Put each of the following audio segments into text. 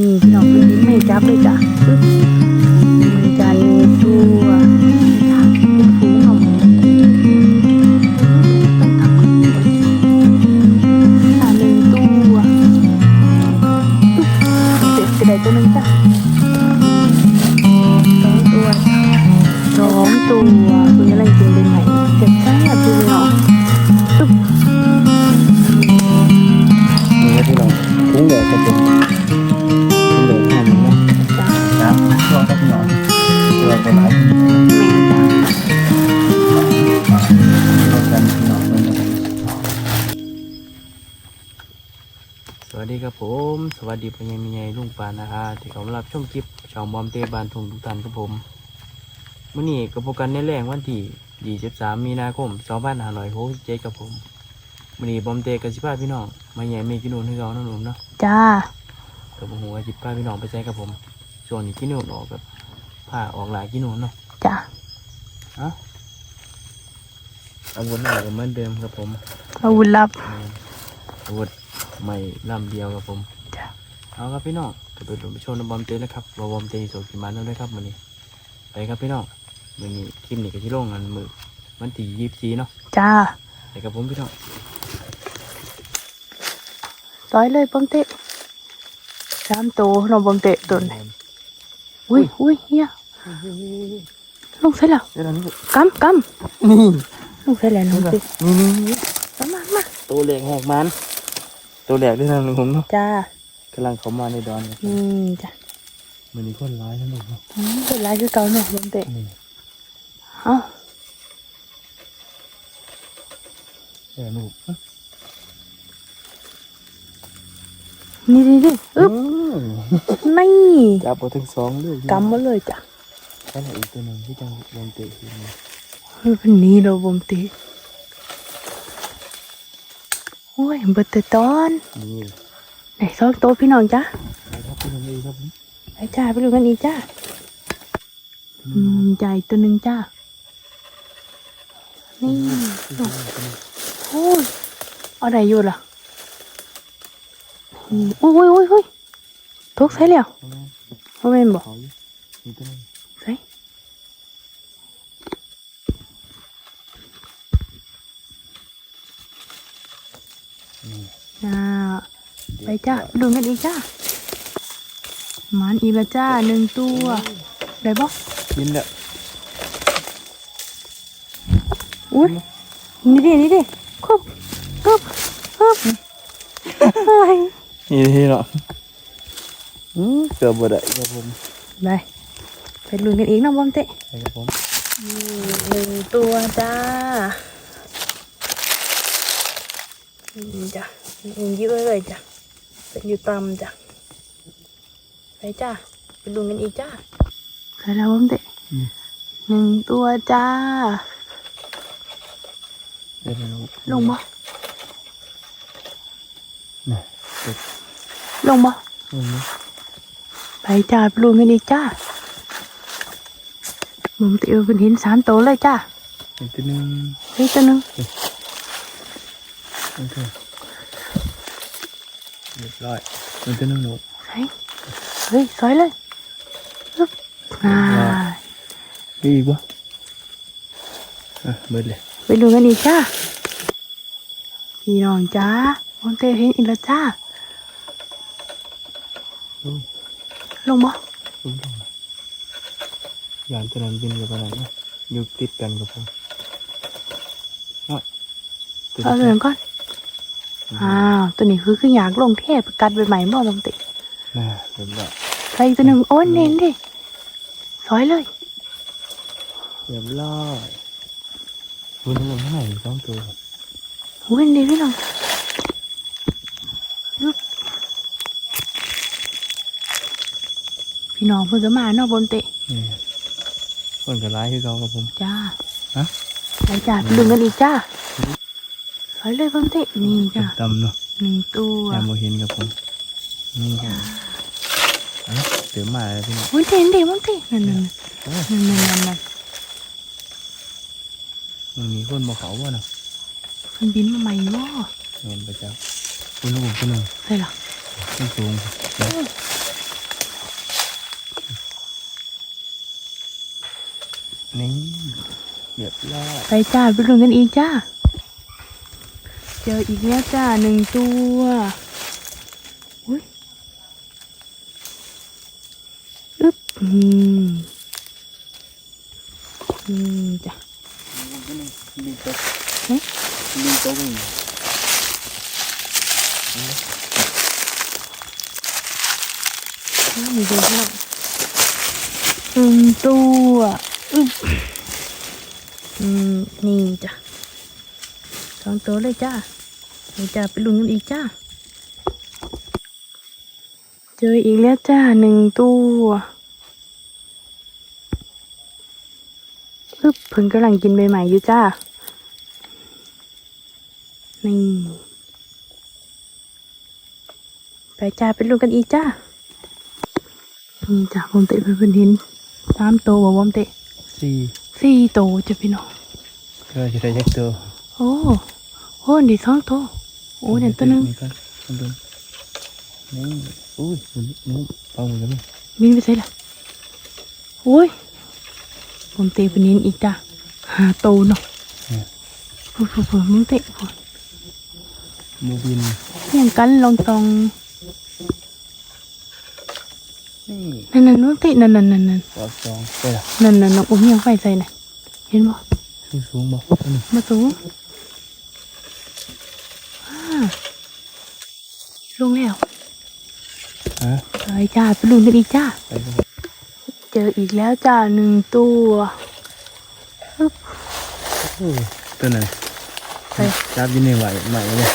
นี่พี่น้องคุณยิ้ไม่จับเลยจ้ะปึ๊บมันจะเลตัว ตัวตัวไหนแม่จ้ะรถกันพี่น้องเลยนะครับสวัสดีครับผม สวัสดีพ่อใหญ่แม่ใหญ่ลุงปานนะฮะที่เขามารับชมคลิปชาวมอมเตบานทุงทุกท่านครับผมมื่อนี้กับพบกันในแรงวันที่ 23 มีนาคม2567ครับผมมื่อนี้บอมเตกับสิพาพี่น้องมาใหญ่เมกินนูนให้เราน้องหนุ่มเนาะจ้ากับหัวจิบพาพี่น้องไปใช้กับผมช่วงนี้กินนูนออกกับ ผ้าออกหลายกินนูนเนาะจ้าอะอาวุธอะไรเหมือนเดิมครับผมอาวุธลับอาวุธใหม่ลำเดียวครับผมจ้ะเอาครับพี่น้องก็ไปดูไปชมน้ำบอมเต้นะครับว่าบอมเต้สดกี่มันแล้วด้วยครับวันนี้ไปครับพี่น้องวันนี้คลิปนี้ก็ที่โรงงานมือวันที่ยี่สิบสี่เนาะจ้าไปกับผมพี่น้องร้อยเลยบอมเตะสามตัวเราบอมเตะตัวไหน อุ้ยอุ้ยเฮียลงใส่แล้วเดี๋ยวนี้กำกนี่ำลงใส่แล้วลงสินี่นี่นี่มามามาตัวแหลกแหกมันตัวแหลกด้วยนะลุงผมเนาะจ้ากำลังเขามาในดอนครับอืมจ้ะมันมีคนร้ายทั้งหมดเนาะอืมเป็นไรคือเก่าเนาะบอมเตะนี่เอ้าเดี๋ยวลูก นี่ดิดิอึ๊บมนี่จับเอาทั้งสองเลยกำมาเลยจ้ะแค่ไหนอีกตัวหนึ่งที่จังบอมเตะคือนี่เฮ้ยเป็นนี้เราบอมเตะโอ้ยเบิดแต่ตอนนี่ไหนสองตัวพี่น้องจ้ะไปครับพี่น้องเอ้ยครับผมไปจ้าไปดูกันอีกจ้าอืมใหญ่ตัวหนึ่งจ้านี่โอ้ยเอาไหนอยู่ล่ะ อุ้ยอุ้ยอุ้ยอุ้ยทุกใส่แล้วว่าแม่บอกเขาอยู่มีตัวหนึงใส่นี่อ่าไปจ้าดูกันอีกจ้ามันอีกละจ้าหนึ่งตัวได้บอกกินแล้อุ้ยนี่ดินี่ดิคุบคุบคุบ นี่ที่เนาะอืมเกือบหมดอะครับผมไปไปลุ้นกันอีกนะบอมเตะไปครับผมหนึ่งตัวจ้านี่จ้ะนี่ยิ้มไว้เลยจ้ะเป็นอยู่ตำจ้ะไปจ้าไปลุ้นกันอีกจ้าใครแล้วบอมเตะหนึ่งตัวจ้า เดี๋ยวลูกลงบ่นี่ลงบ่ ลงนี่ไปจ้าไปลุ้นกันอีกจ้าบอมเตะเป็นหินสามตัวเลยจ้าอีกตัวหนึงเฮ้ยตัวหนึงโอเคเรียบร้อยอีกตัวหนึงลูกเฮ้ยเฮ้ยสวยเลยปึ๊บอ่ามีอีกปะอะเบิดเลยไปดูกันอีกจ้าพี่น้องจ้าวันเตเห็นอีกแล้วจ้าอืม ลงบ่ลงลงมายานตัวนั้นบินกับอะไรนะอยู่ติดกันกับผมน้อยตัวเอานี้เรื่องก่อนอ้าวตัวนี้คือคืออยากลงเทพกัดใบใหม่บ่บางติน่าเรียบร้อยใครตัวหนึ่งโอ้ยเน้นดิสวยเลยเรียบร้อยคุณทั้งหมดเท่าไหร่สองตัวเว้นดีพี่น้องยึบ พี่น้องเพิ่งจะมาเนาะบนเตะนี่คนก็ร้ายคือเขากับผม จ้าฮะไปจ้าไปดูกันอีกจ้าสวยเลยบนเตะนี่จ้าดำเนาะหนึ่งตัวยามโมเห็นกับผมนี่ครับเอ้าเดี๋ยวมาแล้วพี่น้องวันเตะเด็กวันเตะนั่นนั่นโอ้นั่นนั่นนั่นนั่นมันมีคนมาเขาบ่เนาะมันบินมาใหม่ว่ะเงินไปจ้าคุณลูกคุณหนึ่งใช่หรอต้องสูง นี่เรียบร้อยไปจ้าไปลุ้นกันอีกจ้า เจออีกแล้วจ้าหนึ่งตัวอุ้ยอึ๊บอืมอืมจ้ะลิงโต๊ะเอ๊ะลิงโต๊ะอ้าวมีเยอะมากหนึ่งตัว อืมนี่จ้ะสองตัวเลยจ้านี่จ้าไปลุ้นกันอีกจ้า เจออีกแล้วจ้าหนึ่งตัวอึ๊บเพิ่งกำลังกินใบใหม่อยู่จ้า นี่ ไปจ้าไปลุ้นกันอีกจ้า นี่จ้ะผมเตะเพื่อนเห็นสามโตวบ่ผมเตะ สี่สี่โตวจ้ะพี่น้องก็จะได้ยักษ์ตัวโอ้โหนี่สองโตวโอ้เด่นตัวหนึงนี่ก่อนข้างบนนี่อุ้ยมันนู้นเป่าหมดแล้วมั้ยบินไปใส่ละโอ้ยผมเตะเพื่อนเห็นอีกจ้ะหาโตวเนาะพูดพูดพูดมึงเตะพูดโมบินเพียงกันลองตอง นี่นั่นนั่นมึงเตะนั่นนั่นนั่นนั่นปอกสองไปละนั่นนั่นน้องอุ้มยังไฟใส่น่ะเห็นบ่สูงสูงบอกนี่มาสูงอ่าลงแล้วฮะไปจ้าไปลุ้นกันอีกจ้าไปกันเจออีกแล้วจ้าหนึ่งตัวโอ้ตัวไหนไปจับอยินในไหวใหม่เลย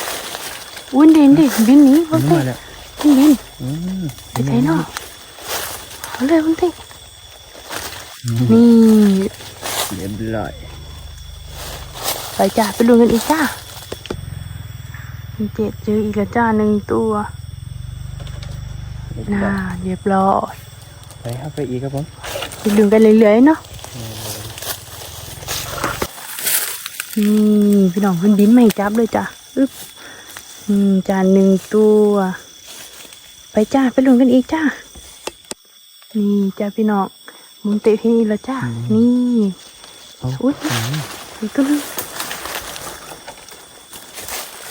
อุ้ยเด่นดิบินหนีมัวันนมาเตะแล้วบินบินอืมไปไหนเนาะ เอาเลยวันเตะนี่เรียบร้อยไปจ้าไปลุ้นกันอีกจ้าเจ็ดเจออีกแล้วจ้าหนึ่งตัวน่าเรียบร้อยไปครับไปอีกครับผมไปลุ้นกันเรื่อยๆเนาะนี่พี่น้องเพิ่นบินไม่จับเลยจ้าอึ๊บอืมจ้าหนึ่งตัว ไปจ้าไปลุ้นกันอีกจ้า นี่จ้าพี่น้องมุนเตะที่นี่แล้วจ้านี่เอาอุ๊ยอีกตัวหนึง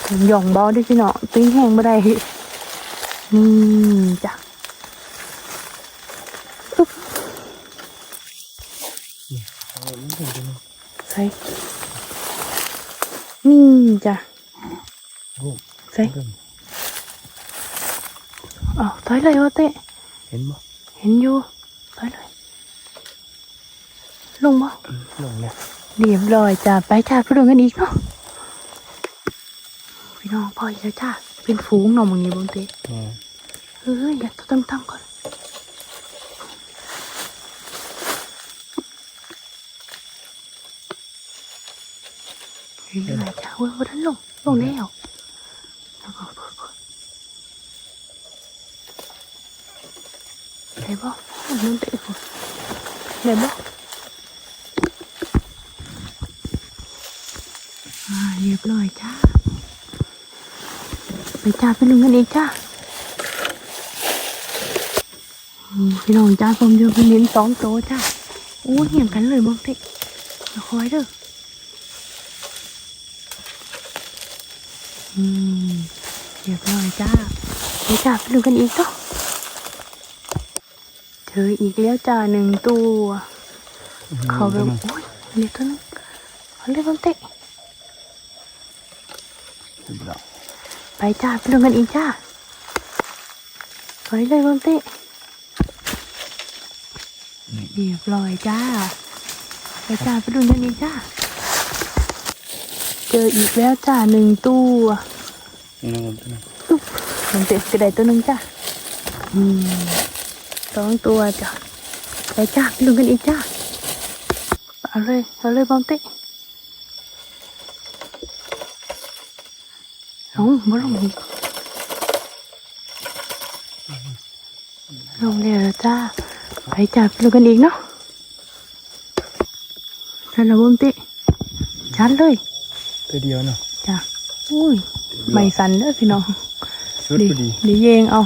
ผมหย่องเบาด้วยพี่น้องติ้งแห้งไม่ได้นี่จ้ะอึ๊บใส่นี่จ้ะโอ้ใส่อ้าวถอยเลยวะเตะเห็นบ่ เห็นอยู่ถอยเลย ลงบ่ลงแล้วเรียบร้อยจ้าไปจ้าไปดูกันอีกเนาะพี่น้องพ่ออีกแล้วจ้าเป็นฝูงเนาะมึงนี่บงเตะแม่เฮ้ยอยากตั้งตั้งก่อนเฮ้ยอะไรจ้าเว้ยวันนั้นลงลงแล้ว ได้บ่มึงเตะกูได้บ่อ่าเรียบร้อยจ้า ไปจ้าไปลุงกันอีกจ้าพี่น้องจ้าผมอยู่เป็นเน้นสองโตวจ้าโอ้เหี่ยงกันเลยบ้างติอย่าคอยเด้ออืมเรียบร้อยจ้าไปจ้าไปลุงกันอีกเนาะ ออีกแล้วจ้าหนึ่งตัว เขาแบบโอ้ยเล็กตัวนึงเขาเล็กบ้างติเรียบร้อยไปจ้าไปลงกันอีกจ้าไปเลยบอมเต้เรียบร้อยจ้าไปจ้าไปลงกันอีกจ้าเจออีกแล้วจ้าหนึ่งตัวนี่นะครับตัวนั้นบอมเต้กระไดตัวหนึ่งจ้าอืม สองตัวจ้าไปจ้าไปลงกันอีกจ้าเอาเลยเอาเลยบอมเต้เอามาลงอีกลงเรียวแล้วจ้าไปจับลูกกันอีกเนาะชันระบมติชันเลยตัวเดียวเนาะจ้าอุ้ยไม่สันเด้อพี่น้องชุดพอดีเดี๋ยวเยงเอา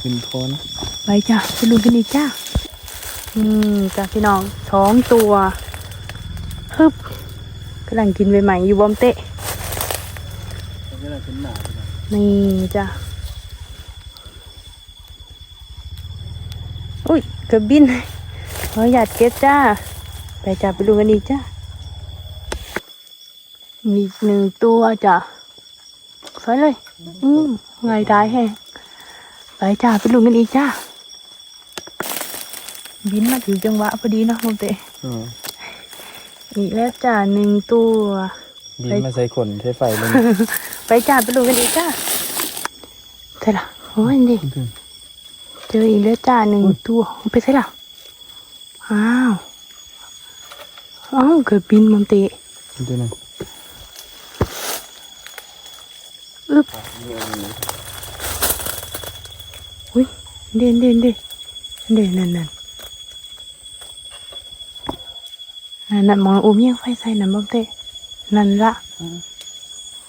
เป็นพอนะ ไปจ้าไปลูกกันอีกจ้านี่จ้ะพี่น้องสองตัวฮึบกำลังกินใบใหม่อยู่บอมเตะนี่จ้ะอุ้ยกือบบินขอหยาดเก็บจ้า ไปจับไปดูกันอีกจ้ามีหนึ่งตัวจ้ะสวยเลย อืมไงได้แฮงไปจ้าไปดูกันอีกจ้า บินมาถึงจังหวะพอดีเนาะมงเตะอืมอีกแล้วจ้าหนึ่งตัว บินมาใส่ขนใช้ไฟเลยไปจ้าไปดูกันอีกจ้าใช่ละโอ้ยนี่เจออีกแล้วจ้าหนึ่งตัวไปใช่ละอ้าวอ้าวเกิดบินมงเตะดูหน่อยอึบอุ้ยเด่นเด่นเด่นเด่นนั่นนั่น นั่นมันมองอุ้มยังไฟใส่นั่นมงเตะนั่นละ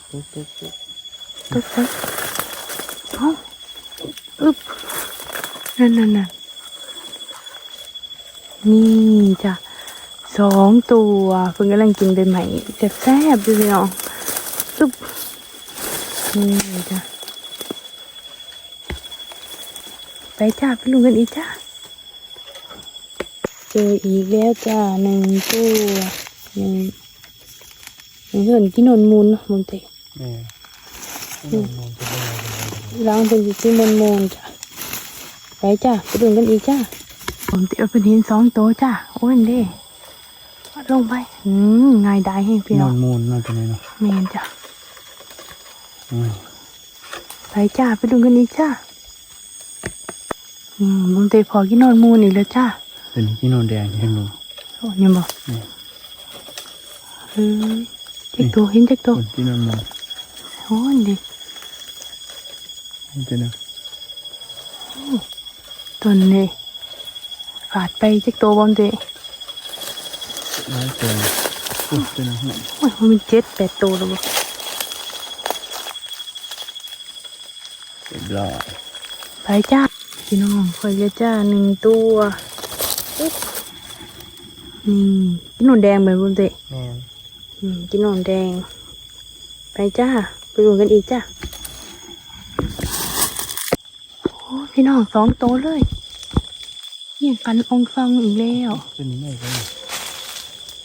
ตุ๊กตุ๊กตุ๊กตึ๊บตึ๊บเอ้าอึบนั่นนั่นนั่นนี่จ้ะสองตัวเพิ่งกำลังกินใบใหม่แซ่บๆดูสิน้องอึบนี่จ้ะไปจ้าไปลุงกันอีกจ้า ออีกแล้วจ้าหนึ่งตัวหนึ่งหนึ่งเหินกินนนมูลเนาะมึงเตะแม่ล้างเป็นสีมนมนๆจ้ะไปจ้ะไปดูกันอีกจ้ะผมเตียวเป็นหินสองโตวจ้ะโอ้ยเด้ลงไปอืมง่ายได้ให้พี่นน้อองนมูนนอนตัวนี้เนาะเมนจ้ะอืมไปจ้ะไปดูกันอีกจ้ะอืมผมเตยพอกินนอนมูนอีกแล้วจ้ะ ตัวนี้ที่นอนแดงเห็นมั้ยโอ้ยังบอกนี่เฮ้ยเจ็กตัวเห็นเจ็กตัวคนที่นอนมูนโอ้ยเด็กตัวนี้ตัวนี้ขาดไปเจ็กตัวบอมเตยร้ายตัวอุ๊ยตัวนั้นเนี่ยโอ้ยมันมีเจ็ดแปดตัวแล้วบ่เรียบร้อยไปจ้าพี่น้องคอยจะจ้าหนึ่งตัว อุ๊บนี่กินหนอนแดงไปบนเตะแม่นอืมกินหนอนแดง ไปจ้า ไปดูกันอีกจ้าโอ้พี่น้องสองตัวเลยเยี่ยงกันองซองอีกแล้วตัวนี้ไม่ใช่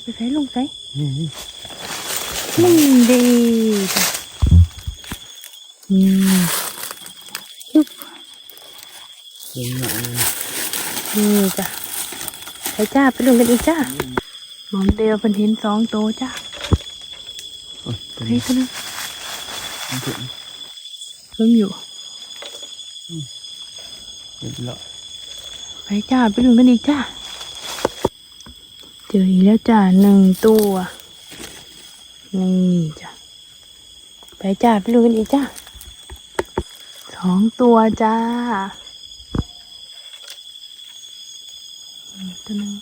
ไปใส่ลงใส่นี่นี่นี่ดีจ้ะอืมยุบตัวนี้หนักเลยนี่จ้ะ ไปจ้าไปดูกันอีกจ้าหมอมเดียวเป็นเห็นสองตัวจ้าโอ้ยตัวเฮ้ยนี้ตัวนึงมันถึงเพิ่งอยู่เรียบร้อยไปจ้าไปดูกันอีกจ้าเจออีกแล้วจ้าหนึ่งตัวนี่จ้ะไปจ้าไปดูกันอีกจ้าสองตัวจ้าอืม ตัวหนึง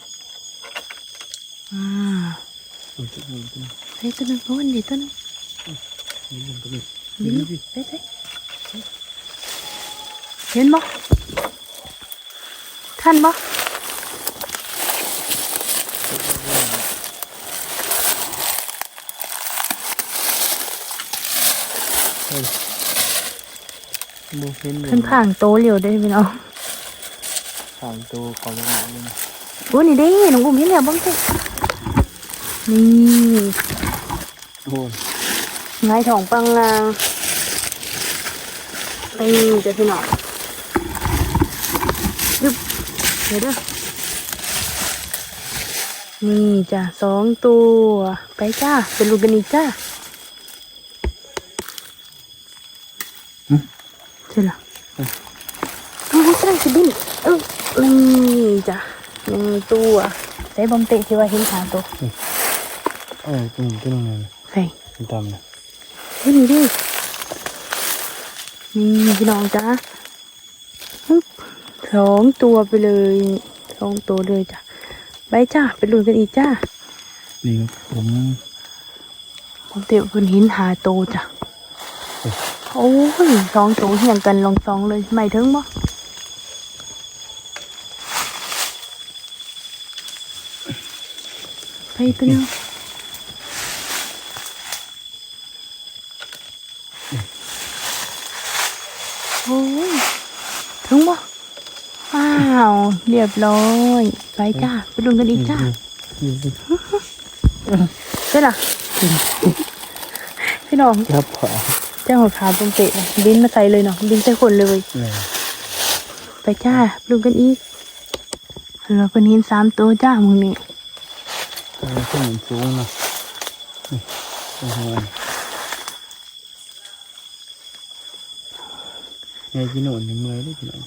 อ่าโอ้ยตัวนี้ตัวนี้เฮ้ยตัวหนึงโอ้ยนี่ตัวหนึงนี่ตัวนี้บินนี่พี่ไปไปเห็นบ่ท่านบ่เฮ้ยโบเห็นเลเพิ่นยผ่างโตเร็วได้พี่น้องสามตัวเขาลงมาเลยนะ โอ้นี่เด้น้องอุ้มเห็นแล้วบ้างสินี่โอ้ยไงทองปังงางนี่จะพี่น้องยึบเดี๋ยวเด้อนี่จ้ะสองตัว ไปจ้าเป็นลูกกันอีกจ้าใช่ละโอ้ยกำลังจะบินเออนี่จ้ะ หนึ่งตัวใส่บอมเตะที่ว่าเห็นขาตัวเออตัวนี้ตัวนี้เลยใส่มันดำนะเฮ้ยนี่ดินี่พี่น้องจ้าฮึบสองตัวไปเลยสองตัวเลยจ้ะไปจ้าไปลุ้นกันอีกจ้านี่ครับผมผมเตะบนหินหาโตจ้ะโอ้ยสองตัวเหี่ยงกันลองสองเลยไม่ถึงบ่ ตัวนึงโอ้ยถึงบ่ว้าวเรียบร้อยไปจ้าไปลุ้ นกันอีกจ้าใช่ล่ะพี่น้องครับผอเจ้าหัวขาวตรงเตะบินมาใส่เลยเนาะบินใส่คนเลย ไปจ้าลุ้นกันอีกเราเป็นหินสามตัวจ้ามึงนี่ ขึ้นเหมือนสูงเนาะนี่โอ้โหไงพี่หนุ่นเมื่อยด้วยพี่หนุ่น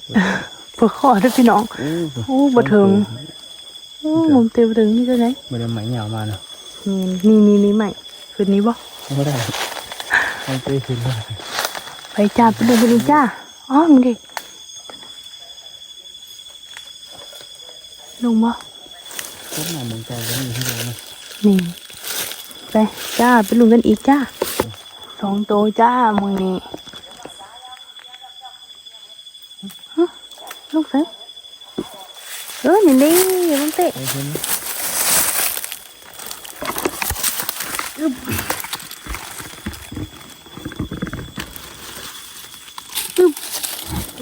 ปวดคอด้วยพี่น้อง โอ้โอ้บ่ถึงโอ้มุมเตียวถึงนี่จะไหนไม่ได้ไหมยาวมาเนาะนี่นี่นี่ใหม่คืนนี้บ่ไม่ได้ไม่ได้ขึ้นเลยไปจ้าไปดูไปดูจ้าอ๋อมึงดิลงบ่ก็หนาเหมือนใจก็มีให้เราเนาะ นี่ ไป จ้า ไปลุ้นกันอีกจ้าสองตัวจ้ามึงนี่ฮะลูกเสือเออนี่ดิมันเตะไปเพิ่นอึ๊บ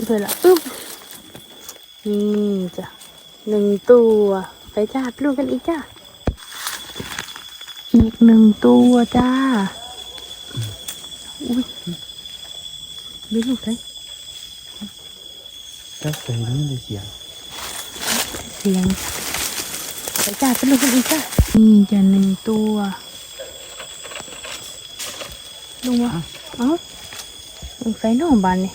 เพื่อนละอึบนี่จ้ะหนึ่งตัว ไปจ้าไปลุ้นกันอีกจ้า อีกหนึ่งตัวจ้า อุ้ยไม่ลูกเลยถ้าเคยนี่เลยเสียง เสียงไปจ้าไปลุ้นกันอีกจ้านี่จะหนึ่งตัวลุงวะเอ้าลุงใส่น้องบานนี่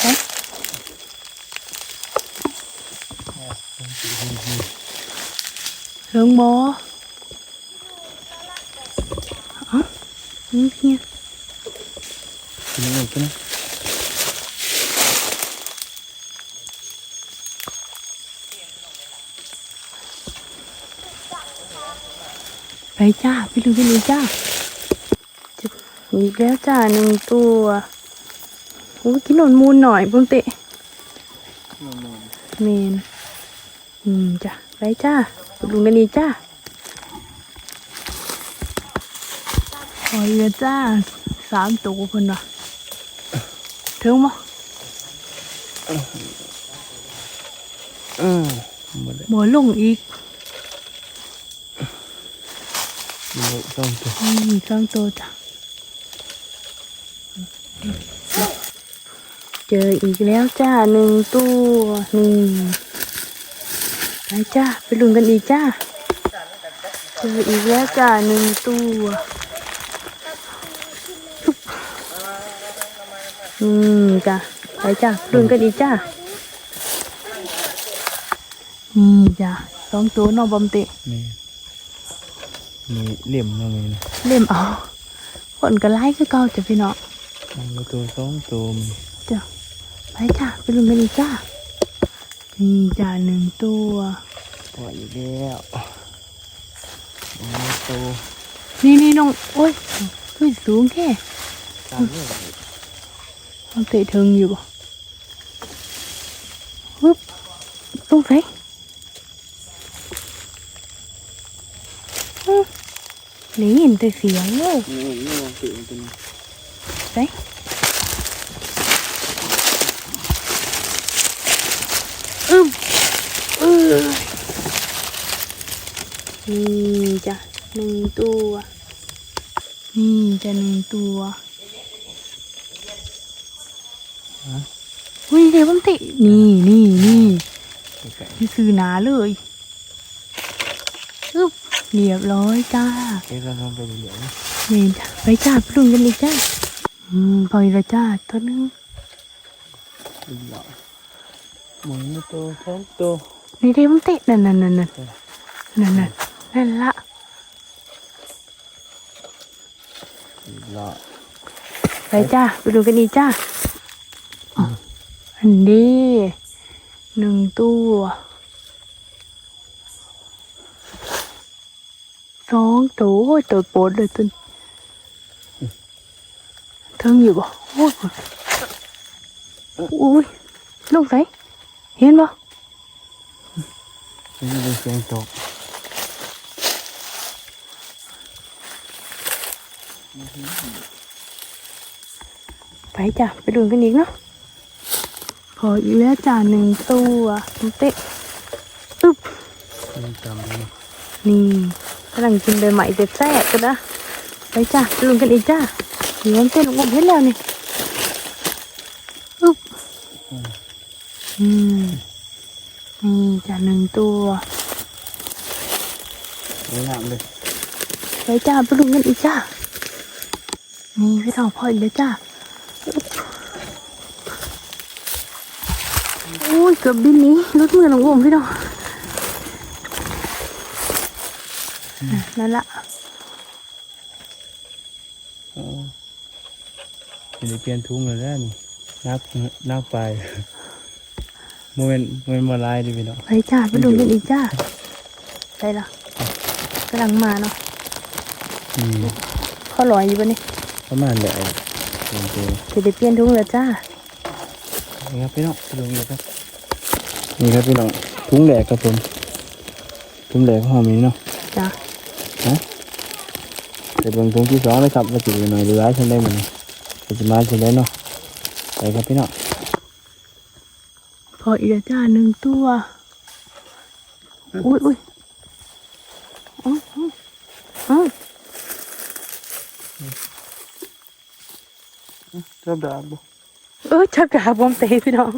ไป เรื่องบออ๋อนี่เพียพี่หนุ่นก็นะไปจ้าไปดูไปดูจ้าจะมีอีกแล้วจ้าหนึ่งตัวโอ้ยกินหนอนมูลหน่อยเพิ่งเตะเมนอืมจ้ะไปจ้า ไปดูกันดีจ้าขอเยอะจ้าสามตัวเพิ่นว่ะถึงมั้เออหมดลยบ่ลงอีกหมดเลยต้องตัวอืมสองตัวจ้ะเจออีกแล้วจ้าหนึ่งตัวหนี่ง ไปจ้าไปลุ้นกันอีกจ้าเจออีกแล้วจ้าหนึ่งตัวชุบอืมจ้ะไปจ้าลุ้นกันอีกจ้านี่จ้ะสองตัวน้องบอมเตะนี่มีเหลี่ยมตรงนี้นะเล่มเอาฝนก็ไล่คือเก่าจ้ะพี่น้องเอาตัวสองตัวมีจ้ะไปจ้าไปลุ้นกันอีกจ้า นี่จ้าหนึ่งตัวปล่อยอีกแล้วเอาตัวนี่นี่น้องโอ้ยขึ้นสูงแค่ตามเลยมันเตะถึงอยู่บ่ฮึบตรงไหนฮึบนี่ยินแต่เสียงเลยนี่นี่วางตื่นตัวนี้ ไปอึ้มเออนี่จ้ะ หนึ่งตัว นี่จะหนึ่งตัววิ่งเดี๋ยวมันตินี่นี่นี่ไก่นี่คือหนาเลยอึ๊บเรียบร้อยจ้าแกก็ทำไปเหลืองนี่จ้ะไปจ้าไปลุ้นกันอีกจ้าอืมพออีกแล้วจ้าตัวหนึงอีกแล้วหมุนตัวสองตัวนี่เดี๋ยวมันตินั่นนั่นนั่นนั่นนั่นนั่นนั่นละ อีกแล้วไปจ้าไปดูกันอีกจ้าอ๋ออันนี้หนึ่งตัวสองตัวโอ้ยตัวโปรดเลยตุนเทิงอยู่บ่โอ้ยโอ้ยลงใส่เห็นบ่นี่เป็นเสียงตก ไปจ้ะ ไปดูกันอีกเนาะพออีกแล้วจ้ะหนึ่งตัวเตะอึ๊บนี่จำได้ไหมนี่กำลังกินใบใหม่แซ่บๆกันนะไปจ้ะไปดูกันอีกจ้ะเลี้ยงเต้นลงเห็นแล้วนี่อึ๊บอืมนี่จ้ะหนึ่งตัวไม่งามเลยไปจ้าไปดูกันอีกจ้า นี่พี่ทองพ่ออีกแล้วจ้าโอ้ยเกือบบินหนี้รถมือหลงวงพี่น้องอะนั่นละอ๋อเดี๋ยวเปลี่ยนทุ่งเลยแล้วนี่นักนักไปโมเมนต์โมเมนต์มาลายดิพี่น้องไปจ้าไปดูกันอีกจ้าไปละกำลังมาเนาะอืมเขาลอยอยู่ปะนี่ ประมาณเดี๋ยวลองดูจะได้เปลี่ยนทุ่งแล้วจ้านี่ครับพี่น้องไปดูเลยครับนี่ครับพี่น้องทุ่งแหลกครับผมทุ่งแหลกหอมนี้เนาะจ้าเดี๋ยวเบิ่งทุ่งที่สองเลยครับว่าจะอยู่หน่อยหรือร้ายฉันได้หมดจะจะมาฉันได้เนาะไปครับพี่น้องพออีกแล้วจ้าหนึ่งตัวอุ้ยอุ้ยอ๋ออ๋ออ๋อ ชอบดาบบ่เออชักดาบอมเตะพี่น้อง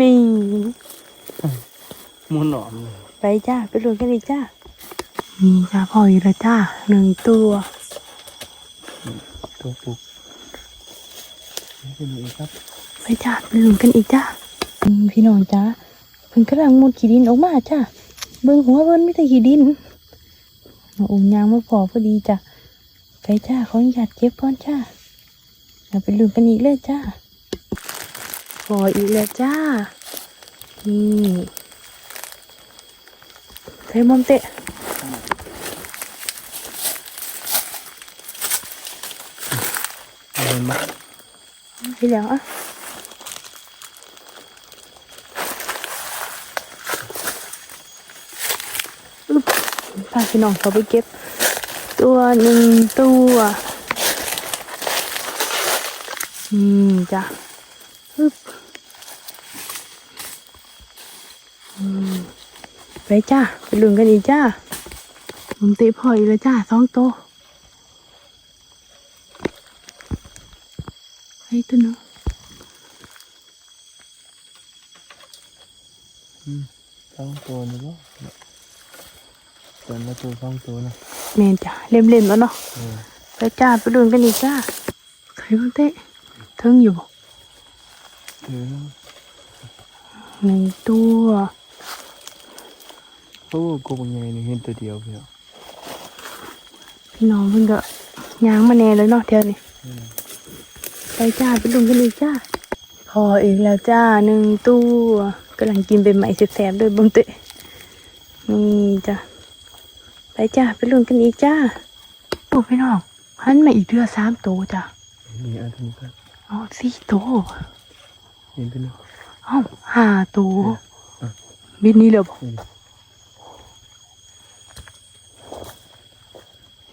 นี่มุนหนอมไปจ้า ไปดูกันอีกจ้า นี่จ้าพ่ออีกแล้วจ้าหนึ่งตัวตัวปลุกนี่เป็นอีกครับ ไปจ้า ไปดูกันอีกจ้าอืมพี่น้องจ้าเพิ่นกำลังมุดขี้ดินออกมาจ้า เบิ่งหัวเพิ่นไม่ได้ขี้ดินมาอุ้มยางมาพอพอดีจ้าไปจ้าขออนุญาตเก็บก่อนจ้า เราไปดูกันอีกเลยจ้าพออีกแล้วจ้า นี่ใส่มอมเตะเห็นไหมไปแล้วอะอึ๊บพาพี่น้องเขาไปเก็บ ตัวหนึ่งตัว อืมจ้ะอึ๊บอืมไปจ้าไปลุนกันอีกจ้าผมเตะพออีกแล้วจ้าสองตัวไอ้ตัวหนึงสองตัวนี่บ่ตัวละตัวสองตัวนะแม่นจ้ะเล่มๆแล้วเนาะเออไปจ้าไปดูกันอีกจ้าใครบ้างเตะ ถึงอยู่บ่เออหนึ่งตัวโอ้กูเป็นไงนี่เห็นตัวเดียวพี่น้องพี่น้องเพิ่งก็ย้างมาแน่เลยเนาะเที่ยวนี้อืมไปจ้าไปดูกันอีกจ้าพออีกแล้วจ้าหนึ่งตัวกำลังกินเป็นไหมแสบๆด้วยเบังเตะนี่จ้าไปจ้าไปดูกันอีกจ้าโอ้พี่น้องหันมาอีกเดือสามตัวจ้านี่อันนี้ก็ อ๋อสี่ตัวเห็นตัวนึงเอ้าห้าตัวเออบินนี้เลยบ่อืม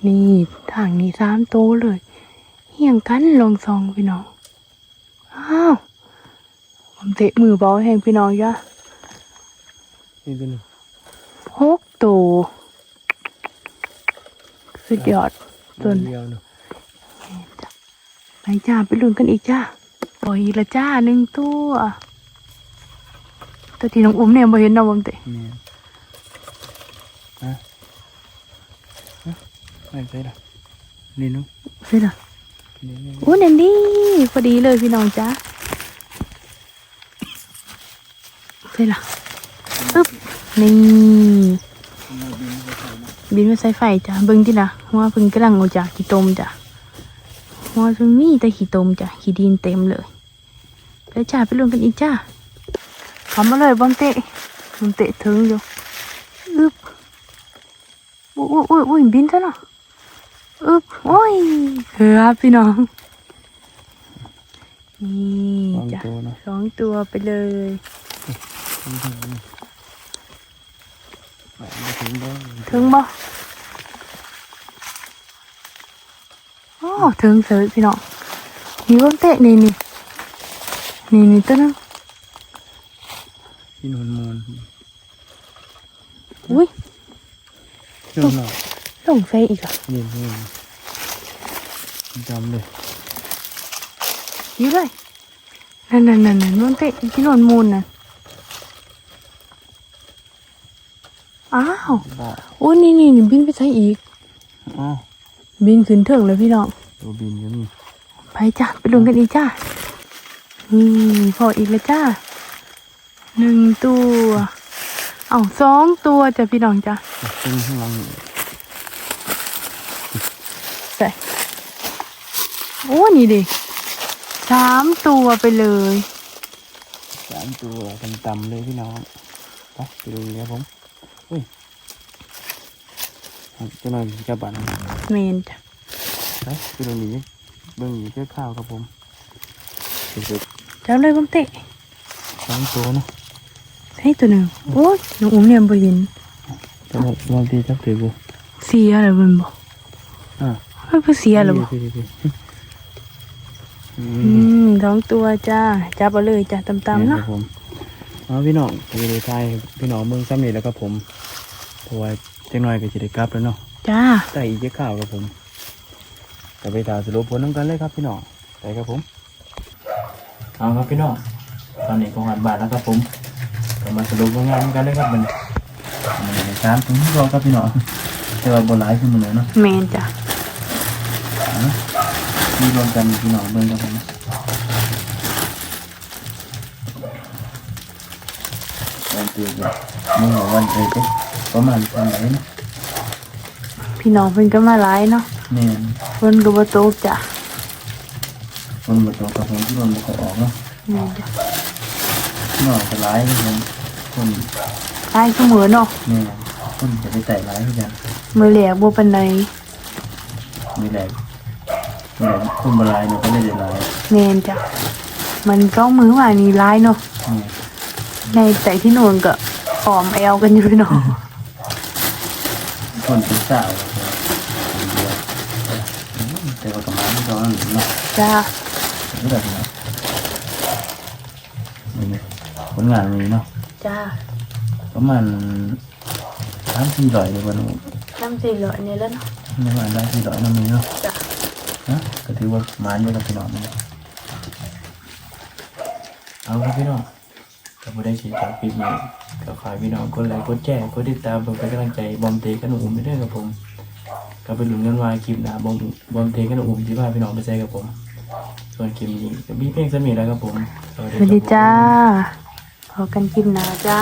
นี่ทางนี้สามโตวเลยเฮียงกันลองซองพี่น้องอ้าวผมเตะมือเบาแหงพี่น้องจ้ะเห็นตัวนึงหกโตวสุดยอดตัวเดียวเนาะ ไปจ้าไปลุ้นกันอีกจ้าปล่อยอีกละจ้าหนึ่งตัวตัวที่น้องอุ้มเนี่ยบ่เห็นเนาะผมเตะนี่ฮะฮะไม่ใช่ละนี่เนุ๊กใช่ละนี่นี่โอ้เนนดี้พอดีเลยพี่น้องจ้าใช่ละปึ๊บนี่บินมาใส่ไฟจ้ะเบิ่งที่ละว่าเพิ่งกำลังเอาจากขี้ตมจ้ะว่าเพิ่งมีแต่ขี้ตมจ้ะขี้ดินเต็มเลยไปจ้าไปรวมกันอีกจ้าทำมาเลยบอมเตะบอมเตะถึงอยู่อึบอุ้ยอุ้ยอุ้ยบินซะเนาะอึบโอ้ยเหือพี่น้องนี่วางจ้ะตัวเนาะสองตัวไปเลยวางตัวเนาะไม่ถึงเด้อถึงบ่ โอ้ถึงเสยพี่น้องนี่บ่เตะนี่นี่นี่นี่ตัวนึงที่นวลมนอุ้ยเรื่องหน่อยลงไฟอีกอะนี่นี่จำเลยอยู่เลยนั่นนั่นนั่นนั่นนู่นเตะที่นอนมูลน่ะอ้าวบ้าโอ้นี่นี่นี่บินไปใช้อีกอ๋อ บินขึ้นเถิงเลยพี่น้องตัวบินอยู่นี่ไปจ้าไปลงกันอีกจ้านี่พออีกแล้วจ้าหนึ่งตัวเอาสองตัวจ้ะพี่น้องจ้าตึงข้างหลังนี่ใส่โอ้นี่ดิสามตัวไปเลยสามตัวต่ำๆเลยพี่น้องไปไปดูเลยครับผมอุ้ยเจะหน่อยจะบันเมนจ้ะไปไปดูนี่เบิ่งนี่เจ้าข้าวครับผมสุดเจ้าเลยบังเตะๆสองตัวเนาะให้ตัวหนึ่งโอ้ยน้องอุ้มเนี่ยบ่เห็นจะบอกบางทีจับถือกูเสียอะไรบ่นบ่อ่าไม่เพิ่งเสียหรอบ่พี่พี่พี่อือืมมสองตัวจ้าจับเอาเลยจ้าตำๆคเนาะรับผมเอาพี่น้องไปดูไทยพี่น้องเมืองซ้ำนี่แล้วครับผมเพราะว่าเจ้าหน่อยก็จะได้กลับแล้วเนาะจ้าแต่อีกเจ้าข้าวครับผมแต่ไปตามสรุปผลน้ำกันเลยครับพี่น้องไปครับผมเอาครับพี่น้องตอนนี้ก็หันบาทแล้วครับผมก็มาสรุปผลงานกันเลยครับมันมันสามถึงรอครับพี่น้องแต่ว่าบนหลายขึ้นมาเลยเนาะเมนจ้ามีรวมกันพี่น้องเบิ่งครับผมวันเกิดเนี่ยมึงบอกวันเกิดเอ๊ะ ประมาณวันไหนนะพี่น้องเพิ่นก็มาหลายเนาะเนี่ยเพิ่นก็บ่ตกจ้ะคนมาตกกับผมที่มันมาขอออกเนาะเมนจ้ะพี่น้องจะร้ายครับผมคนตายเสมอเนาะเนี่ยคนจะไปแต่ร้ายที่กันมื้อแรกบ่ปานใดมีแหลกมีแหลกคนบรายเนี่ยก็ไม่ได้ร้ายเมนจ้ะมันสองมื้อว่านี่หลายเนาะเนี่ยในแต่ที่โน่นก็ผอมแอวกันอยู่เนาะ คนเป็นสาวครับผมแต่ว่ากำลังไม่ร้อนหรือเนาะจ้านี่แบบนี้นี่ผลงานนี้เนาะจ้าประมาณสามสี่ร้อยเลยวันนี้น้ำสีเหลืองนี่แล้วเนาะประมาณได้สี่ร้อยน้ำนี้เนาะจ้านะก็ถือว่าหมานเยอะกับพี่น้องนี่เอาครับพี่น้องก็ไม่ได้ฉีดจากปีนี้ ก็ขอยพี่น้องกดไลค์กดแชร์กดติดตามผมเป็นกำลังใจบอมเตกันอุ่มไปด้วยครับผม ก็ไปหลุ้นกันว่าคลิปนะบอมบอมเทขนอุ่มที่พาพี่น้องไปใช้กับผม ส่วนคลิปนี้ก็มีเพลงสมีแล้วครับผมสวัสดีจ้าพอกันกินหนาจ้า